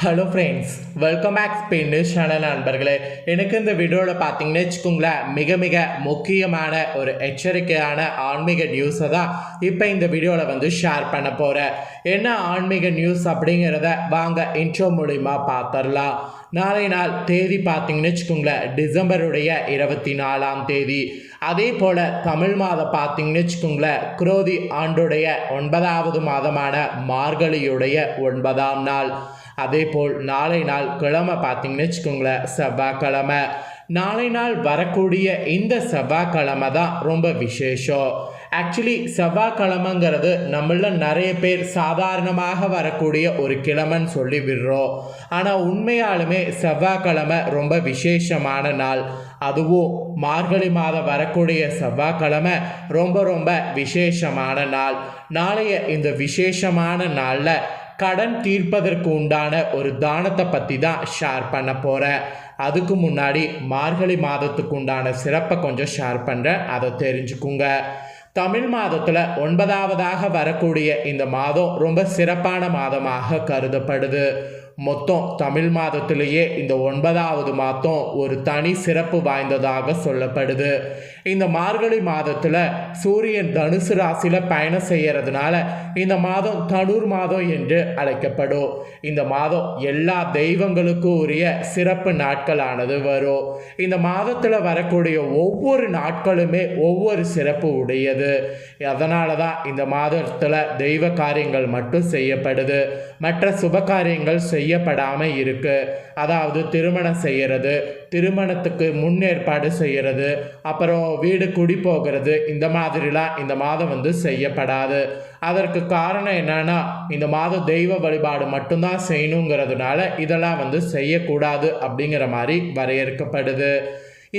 Hello friends welcome back Spain channel நண்பர்களே. எனக்கு இந்த வீடியோவில் பார்த்தீங்கன்னு வச்சுக்கோங்களேன் மிக மிக முக்கியமான ஒரு எச்சரிக்கையான ஆன்மீக நியூஸை தான் இப்போ இந்த வீடியோவில் வந்து ஷேர் பண்ண போகிறேன் என்ன ஆன்மீக நியூஸ் அப்படிங்கிறத வாங்க இன்ட்ரோ மூலிமா பார்த்துடலாம் நாளை நாள் தேதி பார்த்தீங்கன்னு வச்சுக்கோங்களேன் டிசம்பருடைய இருபத்தி நாலாம் தேதி. அதே போல் தமிழ் மாதம் பார்த்தீங்கன்னு வச்சுக்கோங்களேன் குரோதி ஆண்டுடைய ஒன்பதாவது மாதமான மார்கழியுடைய ஒன்பதாம் நாள். அதே போல் நாளை நாள் கிழமை பார்த்தீங்கன்னு வச்சுக்கோங்களேன் செவ்வாய்க்கிழமை. நாளை நாள் வரக்கூடிய இந்த செவ்வாய்க்கிழமை தான் ரொம்ப விசேஷம். ஆக்சுவலி செவ்வாய்க்கிழமைங்கிறது நம்மள நிறைய பேர் சாதாரணமாக வரக்கூடிய ஒரு கிழமைன்னு சொல்லி விடுறோம். ஆனால் உண்மையாலுமே செவ்வாய்க்கிழமை ரொம்ப விசேஷமான நாள். அதுவும் மார்கழி மாதம் வரக்கூடிய செவ்வாய்க்கிழமை ரொம்ப ரொம்ப விசேஷமான நாள். நாளைய இந்த விசேஷமான நாளில் கடன் தீர்ப்பதற்கு உண்டான ஒரு தானத்தை பற்றி தான் ஷேர் பண்ண போகிறேன் அதுக்கு முன்னாடி மார்கழி மாதத்துக்கு உண்டான சிறப்பை கொஞ்சம் ஷேர் பண்ணுறேன் அதை தெரிஞ்சுக்குங்க. தமிழ் மாதத்தில் ஒன்பதாவதாக வரக்கூடிய இந்த மாதம் ரொம்ப சிறப்பான மாதமாக கருதப்படுது. மொத்தம் தமிழ் மாதத்திலேயே இந்த ஒன்பதாவது மாதம் ஒரு தனி சிறப்பு வாய்ந்ததாக சொல்லப்படுது. இந்த மார்கழி மாதத்தில் சூரியன் தனுசு ராசியில் பயணம் செய்கிறதுனால இந்த மாதம் தனுர் மாதம் என்று அழைக்கப்படும். இந்த மாதம் எல்லா தெய்வங்களுக்கும் உரிய சிறப்பு நாட்களானது வரும். இந்த மாதத்தில் வரக்கூடிய ஒவ்வொரு நாட்களுமே ஒவ்வொரு சிறப்பு உடையது. அதனால தான் இந்த மாதத்தில் தெய்வ காரியங்கள் மட்டும் செய்யப்படுது. மற்ற சுப காரியங்கள் செய்ய செய்யப்படாமல் இருக்கு. அதாவது திருமணம் செய்கிறது திருமணத்துக்கு முன்னேற்பாடு செய்கிறது அப்புறம் வீடு குடி போகிறது இந்த மாதிரிலாம் இந்த மாதம் வந்து செய்யப்படாது. அதற்கு காரணம் என்னன்னா இந்த மாதம் தெய்வ வழிபாடு மட்டும்தான் செய்யணுங்கிறதுனால இதெல்லாம் வந்து செய்யக்கூடாது அப்படிங்கிற மாதிரி வரையறுக்கப்படுது.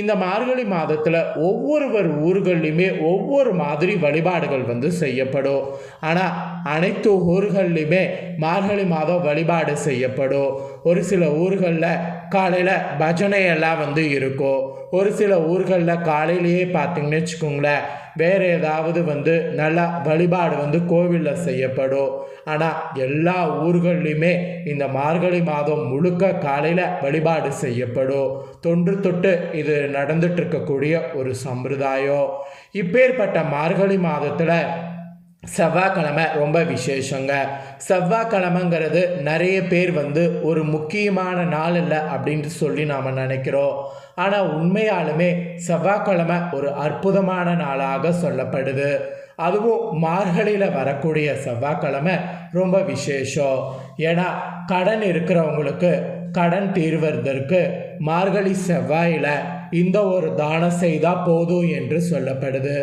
இந்த மார்கழி மாதத்தில் ஒவ்வொருவர் ஊர்கள்லையுமே ஒவ்வொரு மாதிரி வழிபாடுகள் வந்து செய்யப்படும். ஆனால் அனைத்து ஊர்கள்லையுமே மார்கழி மாதம் வழிபாடு செய்யப்படும். ஒரு சில ஊர்களில் காலையில் பஜனை எல்லாம் வந்து இருக்கும். ஒரு சில ஊர்களில் காலையிலேயே பார்த்தீங்கன்னு வச்சுக்கோங்களேன் வேறு ஏதாவது வந்து நல்லா வழிபாடு வந்து கோவிலில் செய்யப்படும். ஆனால் எல்லா ஊர்கள்லையுமே இந்த மார்கழி மாதம் முழுக்க காலையில் வழிபாடு செய்யப்படும். தொன்று தொட்டு இது நடந்துட்டு இருக்கக்கூடிய ஒரு சம்பிரதாயம். இப்பேற்பட்ட மார்கழி மாதத்தில் செவ்வாய்க்கிழமை ரொம்ப விசேஷங்க. செவ்வாய்க்கிழமைங்கிறது நிறைய பேர் வந்து ஒரு முக்கியமான நாள் இல்லை அப்படின்ட்டு சொல்லி நாம் நினைக்கிறோம். ஆனால் உண்மையாலுமே செவ்வாய்க்கிழமை ஒரு அற்புதமான நாளாக சொல்லப்படுது. அதுவும் மார்கழியில் வரக்கூடிய செவ்வாய்க்கிழமை ரொம்ப விசேஷம். ஏன்னா கடன் இருக்கிறவங்களுக்கு கடன் தீர்வதற்கு மார்கழி செவ்வாயில் இந்த ஒரு தானம் செய்தால் போதும் என்று சொல்லப்படுது.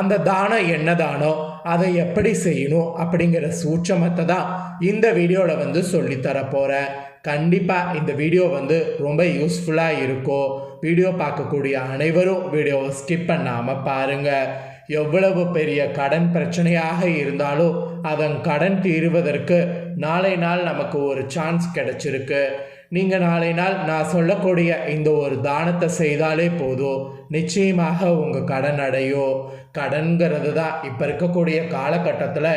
அந்த தானம் என்ன தானம் அதை எப்படி செய்யணும் அப்படிங்கிற சூட்சமத்தை தான் இந்த வீடியோவில் வந்து சொல்லித்தர போகிறேன் கண்டிப்பாக இந்த வீடியோ வந்து ரொம்ப யூஸ்ஃபுல்லாக இருக்கும் வீடியோ பார்க்கக்கூடிய அனைவரும் வீடியோவை ஸ்கிப் பண்ணாமல் பாருங்கள் எவ்வளவு பெரிய கடன் பிரச்சனையாக இருந்தாலும் அதன் கடன் தீருவதற்கு நாளை நாள் நமக்கு ஒரு சான்ஸ் கிடைச்சிருக்கு. நீங்கள் நாளை நாள் நான் சொல்லக்கூடிய இந்த ஒரு தானத்தை செய்தாலே போதும் நிச்சயமாக உங்கள் கடன் அடையும் கடன்கிறது தான் இப்போ இருக்கக்கூடிய காலகட்டத்தில்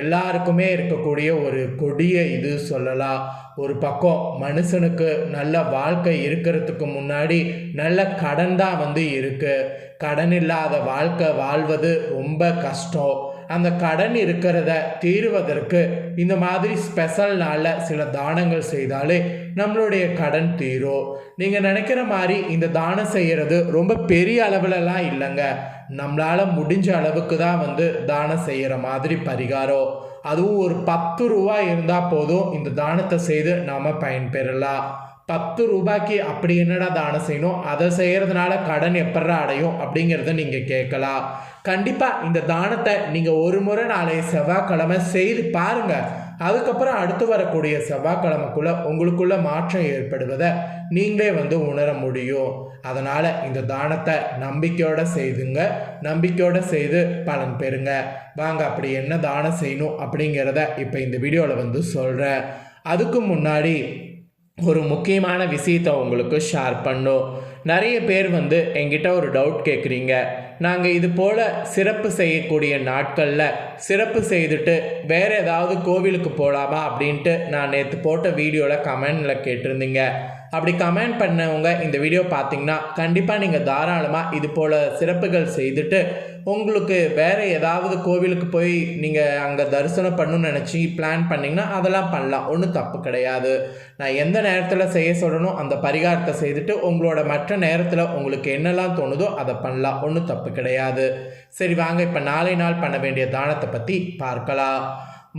எல்லாருக்குமே இருக்கக்கூடிய ஒரு கொடிய இது சொல்லலாம். ஒரு பக்கம் மனுஷனுக்கு நல்ல வாழ்க்கை இருக்கிறதுக்கு முன்னாடி நல்ல கடன் தான் வந்து இருக்குது கடன் இல்லாத வாழ்க்கை வாழ்வது ரொம்ப கஷ்டம். அந்த கடன் இருக்கிறத தீருவதற்கு இந்த மாதிரி ஸ்பெஷல் நாளில் சில தானங்கள் செய்தாலே நம்மளுடைய கடன் தீரும் நீங்கள் நினைக்கிற மாதிரி இந்த தானம் செய்கிறது ரொம்ப பெரிய அளவுலலாம் இல்லைங்க. நம்மளால் முடிஞ்ச அளவுக்கு தான் வந்து தானம் செய்கிற மாதிரி பரிகாரம். அதுவும் ஒரு பத்து ரூபா இருந்தால் போதும் இந்த தானத்தை செய்து நாம் பயன்பெறலாம். பத்து ரூபாய்க்கு அப்படி என்னடா தானம் செய்யணும்? அதை செய்கிறதுனால கடன் எப்படா அடையும் அப்படிங்கிறத நீங்கள் கேட்கலாம். கண்டிப்பாக இந்த தானத்தை நீங்கள் ஒரு முறை நாளைய செவ்வாய்க்கிழமை செய்து பாருங்கள் அதுக்கப்புறம் அடுத்து வரக்கூடிய செவ்வாய்க்கிழமைக்குள்ள உங்களுக்குள்ள மாற்றம் ஏற்படுவதை நீங்களே வந்து உணர முடியும். அதனால் இந்த தானத்தை நம்பிக்கையோடு செய்துங்க. நம்பிக்கையோடு செய்து பலன் பெறுங்க. வாங்க அப்படி என்ன தானம் செய்யணும் அப்படிங்கிறத இப்போ இந்த வீடியோவில் வந்து சொல்கிறேன் அதுக்கு முன்னாடி ஒரு முக்கியமான விஷயத்தை உங்களுக்கு ஷேர் பண்ணும். நிறைய பேர் வந்து என்கிட்ட ஒரு டவுட் கேட்குறீங்க நாங்கள் இது போல் சிறப்பு செய்யக்கூடிய நாட்களில் சிறப்பு செய்துட்டு வேறு ஏதாவது கோவிலுக்கு போகலாமா அப்படின்ட்டு நான் நேற்று போட்ட வீடியோவில் கமெண்டில் கேட்டிருந்தீங்க. அப்படி கமெண்ட் பண்ணவங்க இந்த வீடியோ பார்த்தீங்கன்னா கண்டிப்பாக நீங்கள் தாராளமாக இது போல் சிறப்புகள் செய்துட்டு உங்களுக்கு வேறு ஏதாவது கோவிலுக்கு போய் நீங்கள் அங்கே தரிசனம் பண்ணணும்னு நினச்சி பிளான் பண்ணிங்கன்னா அதெல்லாம் பண்ணலாம். ஒன்றும் தப்பு கிடையாது. நான் எந்த நேரத்தில் செய்ய சொல்லணும் அந்த பரிகாரத்தை செய்துட்டு உங்களோட மற்ற நேரத்தில் உங்களுக்கு என்னெல்லாம் தோணுதோ அதை பண்ணலாம். ஒன்றும் தப்பு கிடையாது. சரி வாங்க இப்போ நாளை நாள் பண்ண வேண்டிய தானத்தை பற்றி பார்க்கலாம்.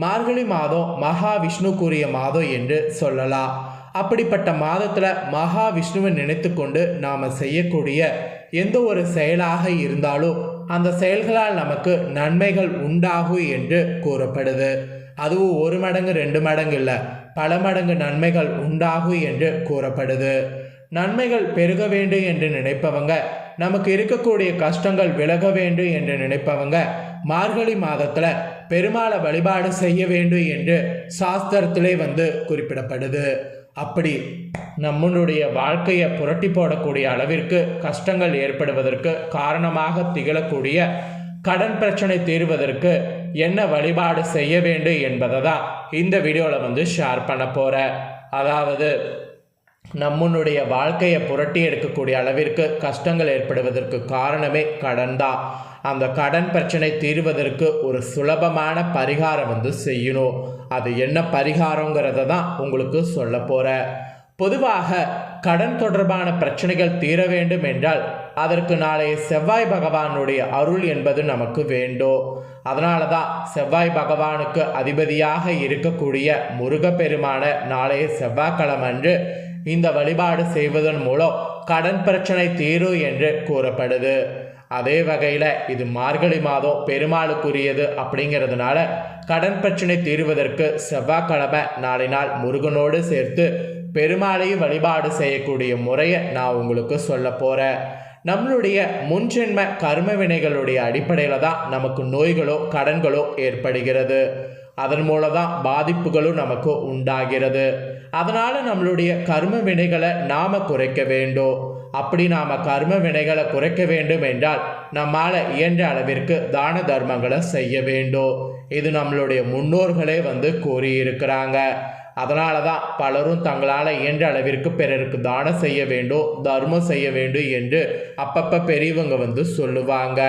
மார்கழி மாதம் மகாவிஷ்ணுக்குரிய மாதம் என்று சொல்லலாம். அப்படிப்பட்ட மாதத்தில் மகாவிஷ்ணுவை நினைத்து கொண்டு நாம் செய்யக்கூடிய எந்த ஒரு செயலாக இருந்தாலும் அந்த செயல்களால் நமக்கு நன்மைகள் உண்டாகும் என்று கூறப்படுது. அதுவும் ஒரு மடங்கு ரெண்டு மடங்கு இல்லை பல மடங்கு நன்மைகள் உண்டாகும் என்று கூறப்படுது. நன்மைகள் பெருக வேண்டும் என்று நினைப்பவங்க நமக்கு இருக்கக்கூடிய கஷ்டங்கள் விலக வேண்டும் என்று நினைப்பவங்க மார்கழி மாதத்தில் பெருமாளை வழிபாடு செய்ய வேண்டும் என்று சாஸ்திரத்திலே வந்து குறிப்பிடப்படுது. அப்படி நம்மளுடைய வாழ்க்கையை புரட்டி போடக்கூடிய அளவிற்கு கஷ்டங்கள் ஏற்படுவதற்கு காரணமாக திகழக்கூடிய கடன் பிரச்சனை தீர்வதற்கு என்ன வழிபாடு செய்ய வேண்டும் என்பதை தான் இந்த வீடியோவில் வந்து ஷேர் பண்ண போகிறேன் அதாவது நம்முன்னுடைய வாழ்க்கையை புரட்டி எடுக்கக்கூடிய அளவிற்கு கஷ்டங்கள் ஏற்படுவதற்கு காரணமே கடன் தான் அந்த கடன் பிரச்சனை தீர்வதற்கு ஒரு சுலபமான பரிகாரம் வந்து செய்யணும் அது என்ன பரிகாரங்கிறத தான் உங்களுக்கு சொல்ல போகிறேன் பொதுவாக கடன் தொடர்பான பிரச்சனைகள் தீர வேண்டும் என்றால் அதற்கு நாளைய செவ்வாய் பகவானுடைய அருள் என்பது நமக்கு வேண்டும் அதனால தான் செவ்வாய் பகவானுக்கு அதிபதியாக இருக்கக்கூடிய முருகப்பெருமான நாளைய செவ்வாய்க்கிழமை அன்று இந்த வழிபாடு செய்வதன் மூலம் கடன் பிரச்சனை தீரும் என்று கூறப்படுது. அதே வகையில் இது மார்கழி மாதம் பெருமாளுக்குரியது அப்படிங்கிறதுனால கடன் பிரச்சனை தீர்வதற்கு செவ்வாய்க்கிழமை நாளை நாள் முருகனோடு சேர்த்து பெருமாளையும் வழிபாடு செய்யக்கூடிய முறையை நான் உங்களுக்கு சொல்ல போகிறேன் நம்மளுடைய முன்ஜென்ம கர்ம வினைகளுடைய அடிப்படையில் தான் நமக்கு நோய்களோ கடன்களோ ஏற்படுகிறது. அதன் மூலம் தான் பாதிப்புகளும் நமக்கு உண்டாகிறது. அதனால் நம்மளுடைய கர்ம வினைகளை நாம் குறைக்க வேண்டும். அப்படி நாம் கர்ம வினைகளை குறைக்க வேண்டும் என்றால் நம்மால் இயன்ற அளவிற்கு தான தர்மங்களை செய்ய வேண்டும். இது நம்மளுடைய முன்னோர்களே வந்து கூறியிருக்கிறாங்க. அதனால தான் பலரும் தங்களால் இயன்ற அளவிற்கு பிறருக்கு தானம் செய்ய வேண்டும் தர்மம் செய்ய வேண்டும் என்று அப்பப்போ பெரியவங்க வந்து சொல்லுவாங்க.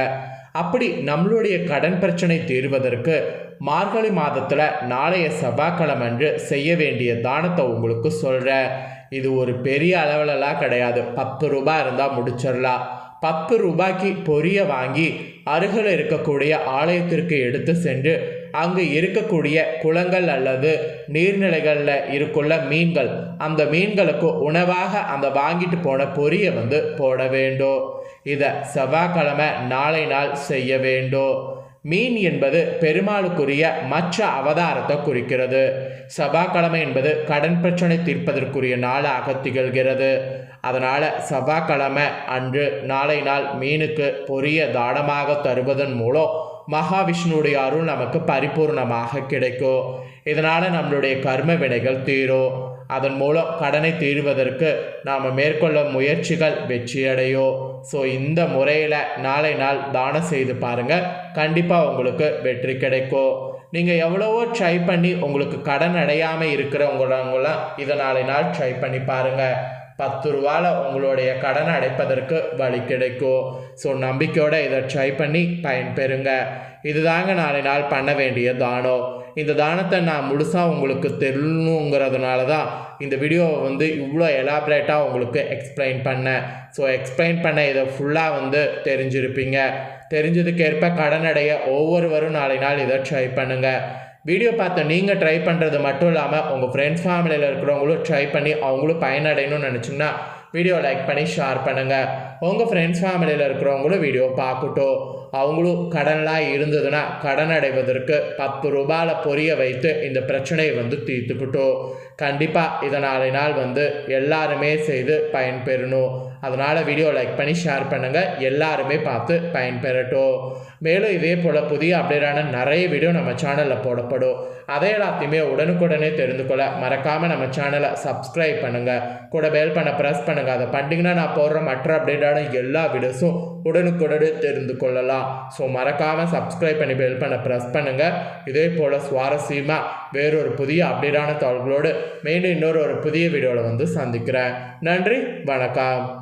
அப்படி நம்மளுடைய கடன் பிரச்சனை தீர்வதற்கு மார்கழி மாதத்தில் நாளைய செவ்வாய்க்கிழமை அன்று செய்ய வேண்டிய தானத்தை உங்களுக்கு சொல்கிறேன் இது ஒரு பெரிய அளவிலலாம் கிடையாது. பத்து ரூபாய் இருந்தால் முடிச்சிடலாம். பத்து ரூபாய்க்கு பொரிய வாங்கி அருகில் இருக்கக்கூடிய ஆலயத்திற்கு எடுத்து சென்று அங்கு இருக்கக்கூடிய குளங்கள் அல்லது நீர்நிலைகளில் இருக்குள்ள மீன்கள் அந்த மீன்களுக்கு உணவாக அந்த வாங்கிட்டு போன பொரியை வந்து போட வேண்டும். இதை செவ்வாய்க்கிழமை நாளை நாள் செய்ய வேண்டும். மீன் என்பது பெருமாளுக்குரிய மற்ற அவதாரத்தை குறிக்கிறது. செவ்வாய்க்கிழமை என்பது கடன் பிரச்சனை தீர்ப்பதற்குரிய நாளாக திகழ்கிறது. அதனால் செவ்வாய்க்கிழமை அன்று நாளை நாள் மீனுக்கு பொரிய தானமாக தருவதன் மூலம் மகாவிஷ்ணுடைய அருள் நமக்கு பரிபூர்ணமாக கிடைக்கும். இதனால் நம்மளுடைய கர்ம வினைகள் தீரும். அதன் மூலம் கடனை தீர்வதற்கு நாம் மேற்கொள்ளும் முயற்சிகள் வெற்றியடையோ. ஸோ இந்த முறையில் நாளை நாள் தானம் செய்து பாருங்கள் கண்டிப்பாக உங்களுக்கு வெற்றி கிடைக்கும். நீங்கள் எவ்வளவோ ட்ரை பண்ணி உங்களுக்கு கடன் அடையாமல் இருக்கிறவங்களவங்களாம் இதை நாளை நாள் ட்ரை பண்ணி பாருங்கள் பத்து ரூபாவில் உங்களுடைய கடனை அடைப்பதற்கு வழி கிடைக்கும். ஸோ நம்பிக்கையோடு இதை ட்ரை பண்ணி பயன்பெறுங்க. இதுதாங்க நாளை நாள் பண்ண வேண்டிய தானம். இந்த தானத்தை நான் முழுசாக உங்களுக்கு தெரியணுங்கிறதுனால தான் இந்த வீடியோவை வந்து இவ்வளோ எலாபரேட்டாக உங்களுக்கு எக்ஸ்பிளைன் பண்ணேன். ஸோ எக்ஸ்பிளைன் பண்ண இதை ஃபுல்லாக வந்து தெரிஞ்சிருப்பீங்க. தெரிஞ்சதுக்கேற்ப கடன் அடைய ஒவ்வொருவரும் நாளை நாள் இதை ட்ரை பண்ணுங்கள் வீடியோ பார்த்து நீங்கள் ட்ரை பண்ணுறது மட்டும் இல்லாமல் உங்கள் ஃப்ரெண்ட்ஸ் ஃபேமிலியில் இருக்கிறவங்களும் ட்ரை பண்ணி அவங்களும் பயனடையணும்னு நினச்சிங்கன்னா வீடியோ லைக் பண்ணி ஷேர் பண்ணுங்கள் உங்கள் ஃப்ரெண்ட்ஸ் ஃபேமிலியில் இருக்கிறவங்களும் வீடியோ பார்க்கட்டும். அவங்களும் கடன்லாம் இருந்ததுன்னா கடன் அடைவதற்கு பத்து ரூபாயில் பொரிய வைத்து இந்த பிரச்சனையை வந்து தீர்த்துக்கிட்டோம். கண்டிப்பாக இதனால நாள் வந்து எல்லாருமே செய்து பயன்பெறணும். அதனால் வீடியோ லைக் பண்ணி ஷேர் பண்ணுங்கள் எல்லாருமே பார்த்து பயன்பெறட்டும். மேலும் இதே போல் புதிய அப்டேட்டான நிறைய வீடியோ நம்ம சேனலில் போடப்படும். அதை எல்லாத்தையுமே உடனுக்குடனே தெரிந்து கொள்ள மறக்காமல் நம்ம சேனலை சப்ஸ்கிரைப் பண்ணுங்கள் கூட பெல் பண்ண ப்ரெஸ் பண்ணுங்கள் அதை பண்ணிங்கன்னா நான் போடுற மற்ற அப்டேட்டான எல்லா வீடியோஸும் உடனுக்குடனே தெரிந்து கொள்ளலாம். ஸோ மறக்காமல் சப்ஸ்கிரைப் பண்ணி பெல் பண்ண ப்ரெஸ் பண்ணுங்கள் இதே போல் சுவாரஸ்யமாக வேறொரு புதிய அப்டேட்டான தகவல்களோடு மீண்டும் இன்னொரு ஒரு புதிய வீடியோவில் வந்து சந்திக்கிறேன். நன்றி வணக்கம்.